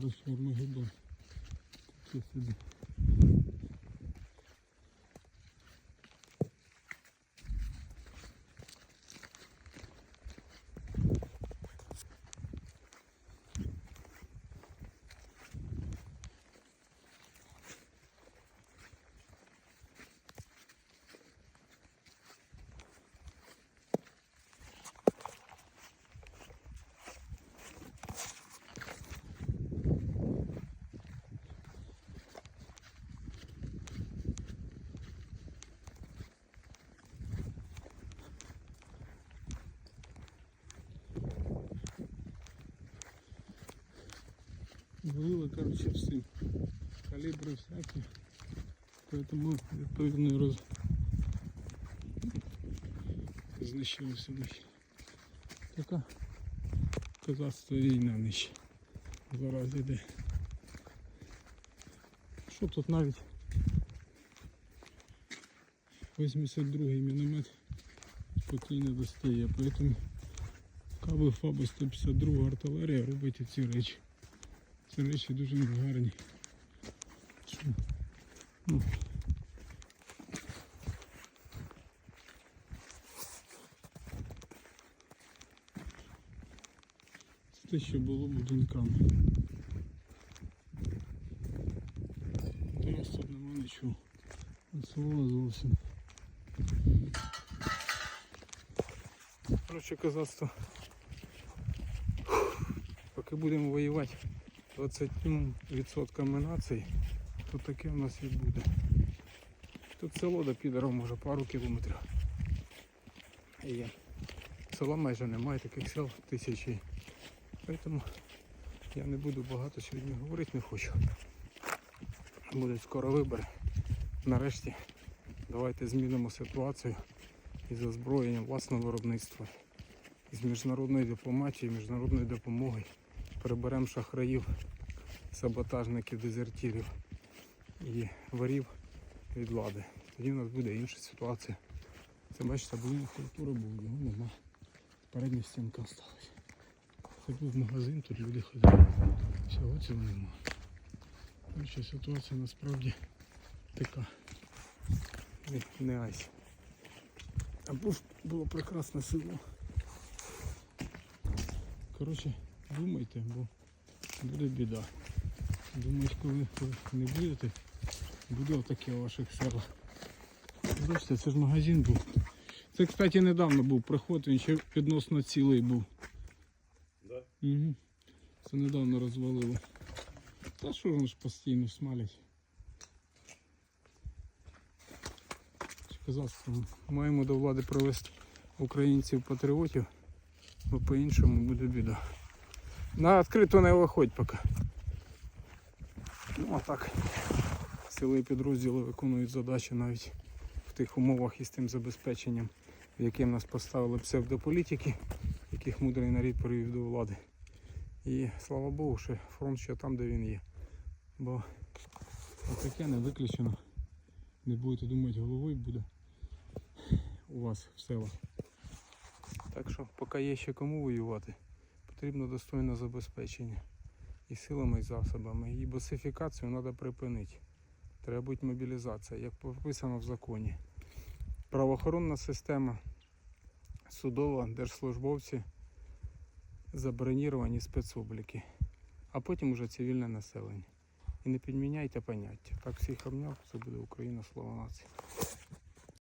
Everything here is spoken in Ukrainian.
Короче, Армагеддон. Таке собі. Вилили, короче, всі. Калібри всякі. Поэтому відповідно і роз... знищилося нижче. Така козацтво війна нижче. Зараз іде. Що тут навіть 82-й міномет спокійно достає, поэтому каби ФАБу 152 артилерія робить ці речі. Ці речі дуже гарні. Ну. Це те, що було будинками. Зараз тут нема нічого. Село зовсім. Коротше, козацтво. Поки будемо воювати 20% націй, то таке в нас і буде. Тут село до підера може пару кілометрів. І села майже немає таких сел тисячі. Тому я не буду багато сьогодні говорити, не хочу. Будуть скоро вибори. Нарешті давайте змінимо ситуацію із озброєнням власного виробництва, із міжнародної дипломатії, міжнародної допомоги. Приберемо шахраїв, саботажників, дезертирів і ворів від влади. Тоді в нас буде інша ситуація. Це бачите, будинок культури був, його нема. Передня стінка осталась. Це був магазин, тут люди ходили. Всього цього нема. Короче, ситуація насправді така. Не, не айс. А був, було прекрасне село. Коротше, думайте, бо буде біда. Думають, коли ви не будете, буде отаке у ваших селах. Бачите, це ж магазин був. Це, кстати, недавно був приход, він ще відносно цілий був. Да? Угу. Це недавно розвалило. Та що воно ж постійно смалять. Чи Казацтво. Маємо до влади провести українців-патріотів, бо по-іншому буде біда. На відкрито не виходь поки. Ну а так. Сили і підрозділи виконують задачі навіть в тих умовах із тим забезпеченням, в яким нас поставили псевдополітики, яких мудрий нарід привів до влади. І слава Богу, що фронт ще там, де він є. Бо таке не виключено. Не будете думати, головою буде у вас в селах. Так що, поки є ще кому воювати, потрібно достойне забезпечення і силами, і засобами. І босифікацію треба припинити. Треба бути мобілізація, як прописано в законі. Правоохоронна система, судова, держслужбовці, заброніровані спецобліки, а потім уже цивільне населення. І не підміняйте поняття. Так всіх обняв, це буде Україна, слава нації.